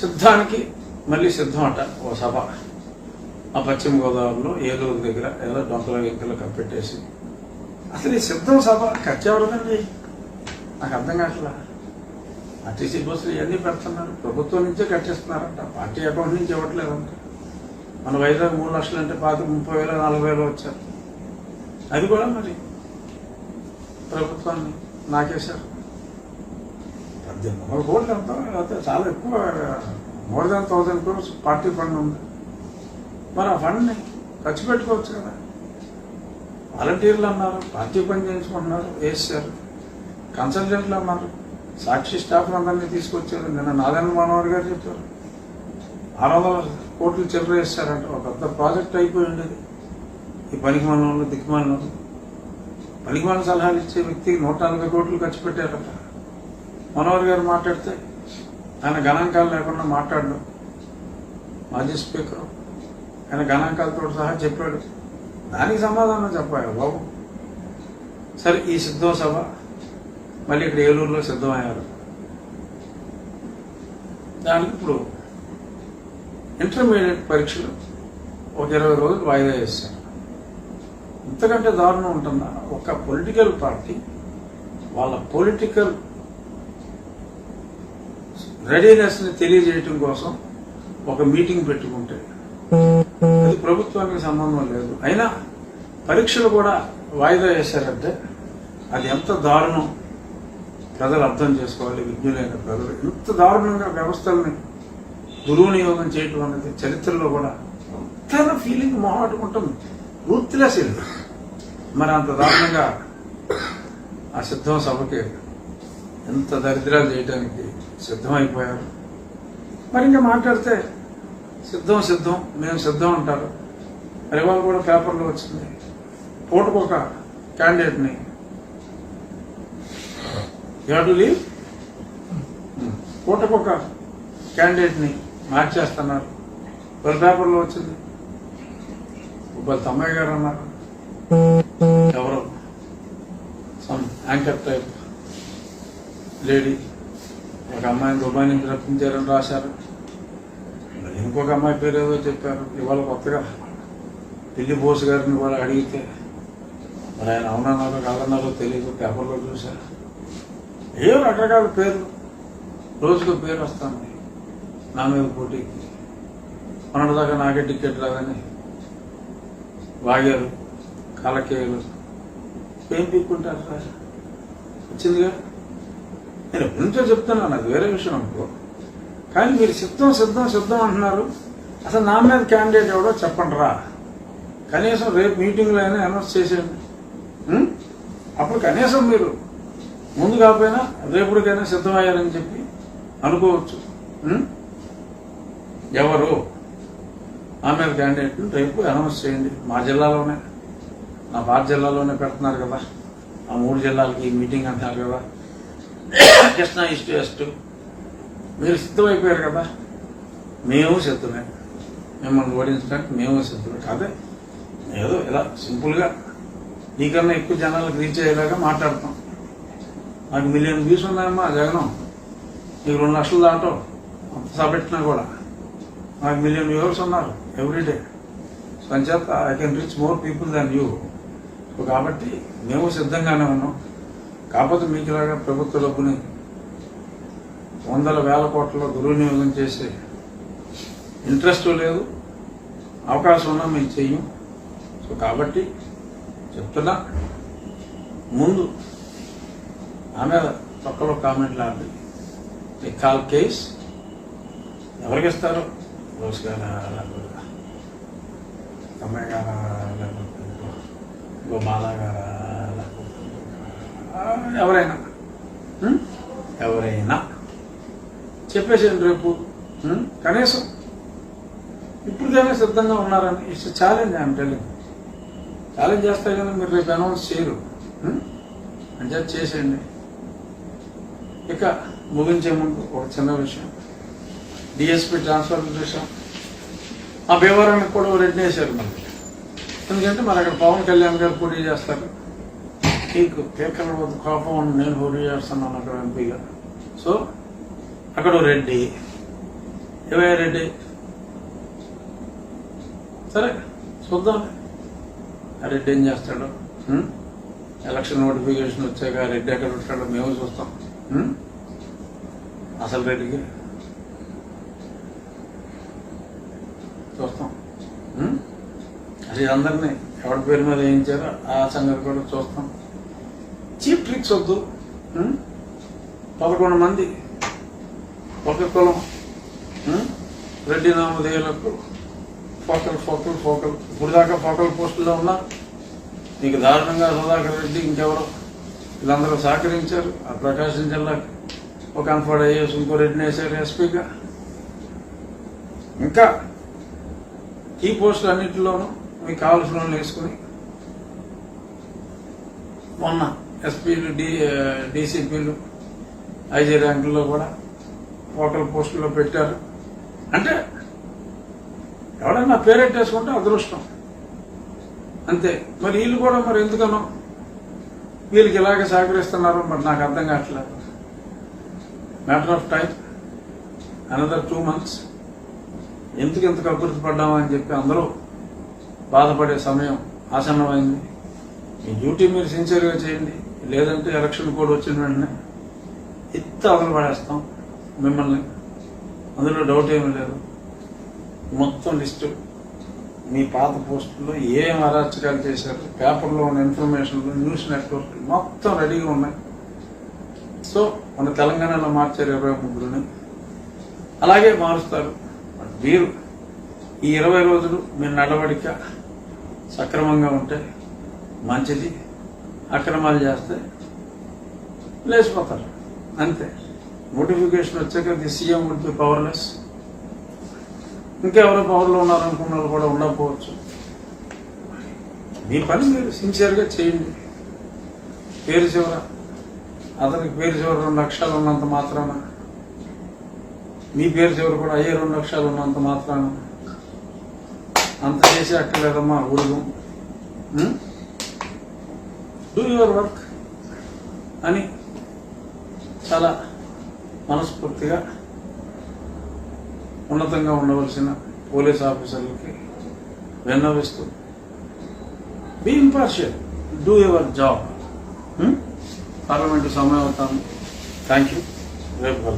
సిద్ధానికి మళ్ళీ సిద్ధం అట ఓ సభ. ఆ పశ్చిమ గోదావరిలో ఏలూరు దగ్గర ఏదో డొంకల వెంకలు కప్పెట్టేసి. అసలు ఈ సిద్ధం సభ ఖర్చు ఎవరిదండి నాకు అర్థం కావట్లా? ఆర్టీసీ బస్సులు ఇవన్నీ పెడుతున్నారు. ప్రభుత్వం నుంచే కట్టిస్తున్నారంట. పార్టీ అకౌంట్ నుంచి ఇవ్వట్లేదంట మన వైజాగ్ మూడు లక్షలు అంటే పాత ముప్పై వేల నలభై వేలు వచ్చారు. అది కూడా మరి ప్రభుత్వాన్ని నాకేశారు. పద్దెనిమిది వందల. కోట్లు ఎంత? అయితే చాలా ఎక్కువ more than thousand crores party fund ఉంది. మరి ఆ ఫండ్ని ఖర్చు పెట్టుకోవచ్చు కదా. వాలంటీర్లు అన్నారు పార్టీ పని చేయించుకుంటున్నారు వేసారు కన్సల్టెంట్లు అన్నారు సాక్షి స్టాఫ్ అందరినీ తీసుకొచ్చారు. నిన్న నారాయణ మనోహర్ గారు చెప్పారు. ఆరు వందల కోట్లు చిల్లర వేస్తారంట. ఒక పెద్ద ప్రాజెక్ట్ అయిపోయి ఉండేది. ఈ పనికి మనోళ్ళు దిక్కుమాలను పనికి మన సలహాలు ఇచ్చే వ్యక్తికి నూట నలభై కోట్లు ఖర్చు పెట్టారట. మనోహర్ గారు మాట్లాడితే ఆయన గణాంకాలు లేకుండా మాట్లాడడం మాజీ స్పీకర్. ఆయన గణాంకాలతో సహా చెప్పాడు. దానికి సమాధానం చెప్పాలి బాబు. సరే ఈ సిద్ధం సభ మళ్ళీ ఇక్కడ ఏలూరులో సిద్ధమయ్యారు. దానికి ఇప్పుడు ఇంటర్మీడియట్ పరీక్షలు ఒక ఇరవై రోజులు వాయిదా వేశారు. ఇంతకంటే దారుణం ఉంటుందా? ఒక పొలిటికల్ పార్టీ వాళ్ళ పొలిటికల్ రెడీనెస్ని తెలియజేయటం కోసం ఒక మీటింగ్ పెట్టుకుంటే అది ప్రభుత్వానికి సంబంధం లేదు. అయినా పరీక్షలు కూడా వాయిదా వేశారంటే అది ఎంత దారుణం. ప్రజలు అర్థం చేసుకోవాలి విజ్ఞులైన ప్రజలు. ఎంత దారుణంగా వ్యవస్థల్ని దుర్వినియోగం చేయటం అనేది చరిత్రలో కూడా తన ఫీలింగ్ మొహాటుకుంటుంది రూత్లెస్ మరి అంత దారుణంగా ఆ సిద్ధం సభకి ఎంత దరిద్రాలు చేయడానికి సిద్ధమైపోయారు. మరి ఇంకా మాట్లాడితే సిద్ధం సిద్ధం మేము సిద్ధం అంటారు. మరి ఇవాళ కూడా పేపర్లో వచ్చింది. పూటకొక క్యాండిడేట్ని. లీవ్? పూటకొక క్యాండిడేట్ని మార్చేస్తున్నారు వాళ్ళ పేపర్లో వచ్చింది. వాళ్ళ తమ్మయ్య గారు అన్నారు. ఎవరు? Some anchor type. లేడీ. ఒక అమ్మాయిని దుబాయ్ నుంచి రప్పించారని రాశారు. ఇంకొక అమ్మాయి పేరు ఏదో చెప్పారు. ఇవాళ కొత్తగా ఢిల్లీ బోస్ గారిని కూడా అడిగితే మరి ఆయన అవునన్నారో కాదన్నారో తెలియదు పేపర్లో చూశారు ఏవో రకరకాల పేర్లు. రోజుకు పేరు వస్తుంది. నా మీద పోటీకి మొన్నటిదాకా నాకే టికెట్ రాదని వాగారు. కాలకేయులు. ఏం పీక్కుంటారు సార్ వచ్చిందిగా? నేను ఎప్పటి చెప్తున్నాను నాకు వేరే విషయం అనుకో. కానీ మీరు సిద్ధం సిద్ధం సిద్ధం అంటున్నారు. అసలు నా మీద క్యాండిడేట్ ఎవడో చెప్పండి రా. కనీసం రేపు మీటింగ్లో అయినా అనౌన్స్ చేసేయండి. అప్పుడు కనీసం మీరు ముందు కాకపోయినా రేపుడికైనా సిద్ధమయ్యారని చెప్పి అనుకోవచ్చు. ఎవరు? ఆ మీద క్యాండిడేట్ రేపు అనౌన్స్ చేయండి. మా జిల్లాలోనే. నా పాత జిల్లాలోనే పెడుతున్నారు కదా. ఆ మూడు జిల్లాలకి ఈ మీటింగ్ అంటారు కదా. కృష్ణా ఈస్ట్ వెస్ట్ మీరు సిద్ధమైపోయారు కదా? మేము సిద్ధమే. మిమ్మల్ని ఓడించడానికి మేము సిద్ధమే. కాదే ఏదో ఇలా సింపుల్గా నీకన్నా ఎక్కువ జనాలకు రీచ్ అయ్యేలాగా మాట్లాడతాం. నాకు మిలియన్ వ్యూస్ ఉన్నాయమ్మా జగనం. నీకు రెండు లక్షలు దాటో అంత సబెట్టినా కూడా. నాకు మిలియన్ వ్యూవర్స్ ఉన్నారు ఎవ్రీడే సో అంచేత I can reach more people than you కాబట్టి మేము సిద్ధంగానే ఉన్నాం. కాకపోతే మీకు ఇలాగా ప్రభుత్వ డబ్బుని వందల వేల కోట్లలో దుర్వినియోగం చేసే ఇంట్రెస్ట్ లేదు అవకాశం ఉన్నా మేము చెయ్యం. సో కాబట్టి చెప్తున్నా ముందు ఆమె పక్కలో కామెంట్ లాంటి ఈ కాల్ కేస్? ఎవరికి ఇస్తారు? రోజు గారా లేకపోతే అమ్మాయి గారా లేకపోతే గోమాల గారా లేకపోతే ఎవరైనా. ఎవరైనా. చెప్పేసేయండి రేపు. ఉం? కనీసం ఇప్పటికైనా సిద్ధంగా ఉన్నారని. It's challenge I'm telling challenge చేస్తే కానీ మీరు రేపు అనౌన్స్ చేయరు? అంటే చేసేయండి. ఇక ముగించే ముందు ఒక చిన్న విషయం. డిఎస్పీ ట్రాన్స్ఫర్ విషయం. ఆ భీమవరానికి కూడా ఓ రెడ్డి వేశారు మనకి ఎందుకంటే మరి అక్కడ పవన్ కళ్యాణ్ గారు పోటీ చేస్తారు. నీకు కేకల కోపం నేను పోటీ చేస్తున్నాను అక్కడ ఎంపీగా. సో అక్కడ రెడ్డి. ఏవయ్య రెడ్డి? సరే చూద్దాం. ఆ రెడ్డి ఏం చేస్తాడు? ఎలక్షన్ నోటిఫికేషన్ వచ్చాక రెడ్డి ఎక్కడ ఉంటాడో మేము చూస్తాం. అసలు రెడ్డికి? చూస్తాం. అసలు అందరినీ ఎవరి పేరు మీద వేయించారో ఆ సంగతి కూడా చూస్తాం. చీప్ ట్రిక్స్ వద్దు. పదకొండు మంది ఒక కులం రెడ్డి నామధేయులకు ఫోకల్ ఫోకల్ ఫోకల్. ఇప్పుడు దాకా ఫోకల్ పోస్టుల్లో ఉన్నా నీకు దారుణంగా సుధాకర్ రెడ్డి ఇంకెవరో? వీళ్ళందరూ సహకరించారు. ఆ ప్రకాశం జిల్లాకి ఒక అన్ఫర్డ్ ఐఏఎస్ ఇంకో రెడ్డిని వేశారు ఎస్పీగా. ఇంకా ఈ పోస్టులు అన్నింటిలోనూ మీకు కావాల్సిన వాళ్ళు వేసుకుని మొన్న ఎస్పీలు డి డీసీపీలు ఐజీ ర్యాంకుల్లో కూడా హోటల్ పోస్టుల్లో పెట్టారు. అంటే ఎవడన్నా పేరెట్టేసుకుంటే అదృష్టం. అంతే. మరి వీళ్ళు కూడా మరి ఎందుకనో? వీళ్ళకి ఇలాగే సహకరిస్తున్నారు మరి నాకు అర్థం కావట్లేదు. Matter of time another two months ఎందుకు ఎంత అభివృద్ధి పడ్డామా అని చెప్పి అందరూ బాధపడే సమయం ఆసన్నమైంది. మీ డ్యూటీ మీరు సిన్సియర్గా చేయండి. లేదంటే ఎలక్షన్ కోడ్ వచ్చిన వెంటనే ఎత్తి అదలు పడేస్తాం. మిమ్మల్ని అందులో డౌట్ ఏమీ లేదు. మొత్తం లిస్టు మీ పాత పోస్టుల్లో ఏం అరాచకాలు చేశారు పేపర్లో ఉన్న ఇన్ఫర్మేషన్లు న్యూస్ నెట్వర్క్ మొత్తం రెడీగా ఉన్నాయి. సో మన తెలంగాణలో మార్చారు ఇరవై ముగ్గురుని. అలాగే మారుస్తారు. వీరు మీరు ఈ ఇరవై రోజులు మీ నడవడిక సక్రమంగా ఉంటే మంచిది. అక్రమాలు చేస్తే లేచిపోతారు. అంతే. నోటిఫికేషన్ వచ్చాక the CM would be powerless ఇంకెవరో పవర్లో ఉన్నారనుకున్న వాళ్ళు కూడా ఉండకపోవచ్చు. మీ పని మీరు సిన్సియర్గా చేయండి. పేరు చివర. అతనికి పేరు చివర రెండు లక్షలు ఉన్నంత మాత్రాన. మీ పేరు చివర కూడా అయ్యే రెండు లక్షలు ఉన్నంత మాత్రాన. అంత చేసి అక్కర్లేదమ్మా ఊరుగు డూ యువర్ వర్క్ అని చాలా మనస్ఫూర్తిగా ఉన్నతంగా ఉండవలసిన పోలీస్ ఆఫీసర్లకి విన్నవిస్తూ be impartial do your job parliament సమయం అవుతాము థ్యాంక్ యూ రేపు